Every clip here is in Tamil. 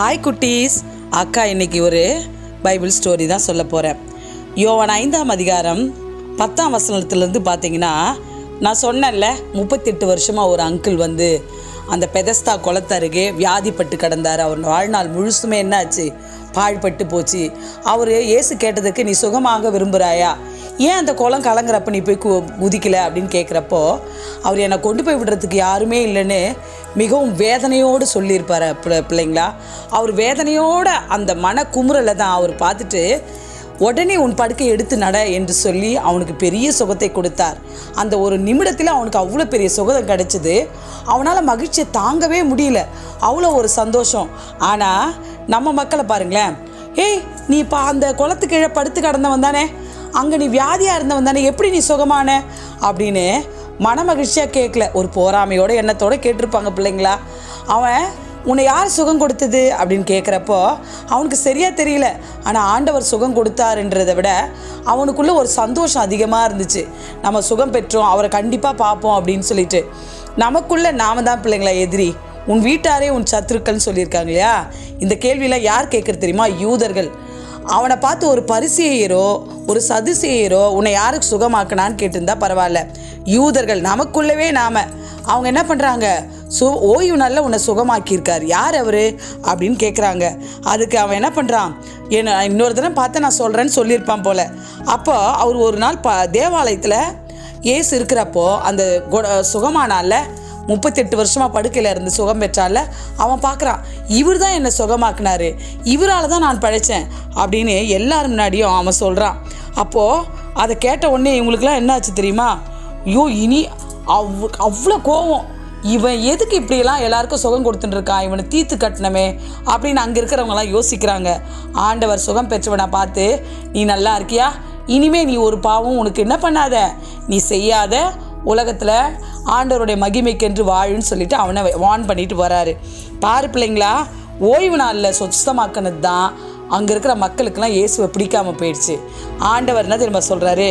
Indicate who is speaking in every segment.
Speaker 1: ஹாய் குட்டீஸ். அக்கா இன்னைக்கு ஒரு பைபிள் ஸ்டோரி தான் சொல்ல போகிறேன் யோவன் ஐந்தாம் அதிகாரம் பத்தாம் வசனத்துலேருந்து பார்த்தீங்கன்னா நான் சொன்னேன்ல முப்பத்தெட்டு வருஷமாக ஒரு அங்கிள் வந்து அந்த பெதஸ்தா குளத்தருகே வியாதிப்பட்டு கிடந்தார். அவர் வாழ்நாள் முழுசுமே என்னாச்சு? பாழ்பட்டு போச்சு. அவர் ஏசு கேட்டதுக்கு நீ சுகமாக விரும்புகிறாயா ஏன் அந்த குளம் கலங்குறப்ப நீ போய் கு குதிக்கல? அப்படின்னு கேட்குறப்போ அவர் என்னை கொண்டு போய் விடுறதுக்கு யாருமே இல்லைன்னு மிகவும் வேதனையோடு சொல்லியிருப்பார் பிள்ளைங்களா? அவர் வேதனையோட அந்த மன குமுறலை தான் அவர் பார்த்துட்டு உடனே உன் படுக்கை எடுத்து நட என்று சொல்லி அவனுக்கு பெரிய சுகத்தை கொடுத்தார். அந்த ஒரு நிமிடத்தில் அவனுக்கு அவ்வளோ பெரிய சுகம் கிடைச்சிது. அவனால் மகிழ்ச்சியை தாங்கவே முடியல. அவ்வளோ ஒரு சந்தோஷம். ஆனால் நம்ம மக்களை பாருங்களேன். ஏய் நீ இப்போ அந்த குளத்துக்கீழே படுத்து கிடந்தவன் தானே? அங்கே நீ வியாதியாக இருந்தவன் தானே? எப்படி நீ சுகமான? அப்படின்னு மன மகிழ்ச்சியாக கேட்கல ஒரு போராமையோட எண்ணத்தோட கேட்டிருப்பாங்க பிள்ளைங்களா? அவன் உன்னை யார் சுகம் கொடுத்தது? அப்படின்னு கேட்குறப்போ அவனுக்கு சரியாக தெரியல. ஆனால் ஆண்டவர் சுகம் கொடுத்தாருன்றதை விட அவனுக்குள்ள ஒரு சந்தோஷம் அதிகமாக இருந்துச்சு. நம்ம சுகம் பெற்றோம் அவரை கண்டிப்பாக பார்ப்போம் அப்படின்னு சொல்லிட்டு. நமக்குள்ளே நாம தான் பிள்ளைங்களா எதிரி. உன் வீட்டாரே உன் சத்துருக்கள்னு சொல்லியிருக்காங்க இல்லையா? இந்த கேள்வியெலாம் யார் கேட்குறது தெரியுமா? யூதர்கள். அவனை பார்த்து ஒரு பரிசெயரோ ஒரு சதுசேயரோ உன்னை யாருக்கு சுகமாக்கினான்னு கேட்டிருந்தா பரவாயில்ல. யூதர்கள் நமக்குள்ளவே நாம. அவங்க என்ன பண்ணுறாங்க சு ஓய்வு நாளில் உன்னை சுகமாக்கியிருக்கார். யார் அவர்? அப்படின்னு கேட்குறாங்க அதுக்கு அவன் என்ன பண்ணுறான் என்ன இன்னொரு தினம் பார்த்து நான் சொல்கிறேன்னு சொல்லியிருப்பான் போல். அப்போ அவர் ஒரு நாள் ப தேவாலயத்தில் ஏசு இருக்கிறப்போ அந்த கொ- சுகமானால முப்பத்தெட்டு வருஷமாக படுக்கையில் இருந்து சுகம் பெற்றால அவன் பார்க்குறான் இவர் தான் என்னை சுகமாக்குனாரு இவரால் தான் நான் பழைச்சேன் அப்படின்னு எல்லார் முன்னாடியும் அவன் சொல்கிறான் அப்போது அதை கேட்ட உடனே இவங்களுக்குலாம் என்னாச்சு தெரியுமா? ஐயோ இனி அவ் அவ்வளோ கோவம். இவன் எதுக்கு இப்படியெல்லாம் எல்லாருக்கும் சுகம் கொடுத்துட்டுருக்கான்? இவனை தீத்து கட்டணுமே அப்படின்னு அங்கே இருக்கிறவங்களாம் யோசிக்கிறாங்க. ஆண்டவர் சுகம் பெற்றவனை பார்த்து நீ நல்லா இருக்கியா? இனிமே நீ ஒரு பாவம் உனக்கு என்ன பண்ணாத? நீ செய்யாத உலகத்தில் ஆண்டவருடைய மகிமைக்கென்று வாழுன்னு சொல்லிட்டு அவனை வான் பண்ணிட்டு வராரு. பாரு பிள்ளைங்களா ஓய்வு நாளில் சுத்தமாக்கினது தான் அங்கே இருக்கிற மக்களுக்கெல்லாம் இயேசுவை பிடிக்காம போயிடுச்சு. ஆண்டவர் என்ன திரும்ப சொல்கிறாரு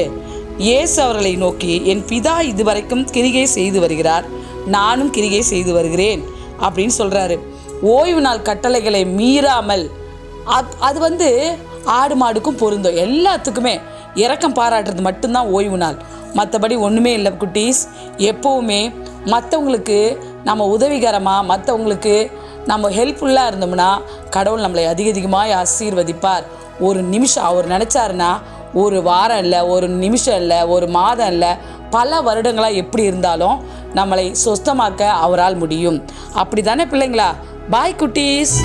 Speaker 1: இயேசு அவர்களை நோக்கி என் பிதா இதுவரைக்கும் கிரிகை செய்து வருகிறார். நானும் கிரிகை செய்து வருகிறேன். அப்படின்னு சொல்கிறாரு ஓய்வு நாள் கட்டளைகளை மீறாமல் அத் அது வந்து ஆடு மாடுக்கும் பொருந்தும். எல்லாத்துக்குமே இரக்கம் பாராட்டுறது மட்டும்தான் ஓய்வு நாள். மற்றபடி ஒன்றுமே இல்லை குட்டீஸ். எப்போவுமே மற்றவங்களுக்கு நம்ம உதவிகரமாக மற்றவங்களுக்கு நம்ம ஹெல்ப்ஃபுல்லாக இருந்தோம்னா கடவுள் நம்மளை அதிக அதிகமாக ஆசீர்வதிப்பார். ஒரு நிமிஷம் அவர் நினச்சாருன்னா ஒரு வாரம் இல்லை ஒரு நிமிஷம் இல்லை ஒரு மாதம் இல்லை பல வருடங்களாக எப்படி இருந்தாலும் நம்மளை சொஸ்தமாக்க அவரால் முடியும். அப்படி தானே பிள்ளைங்களா? பாய் குட்டீஸ்.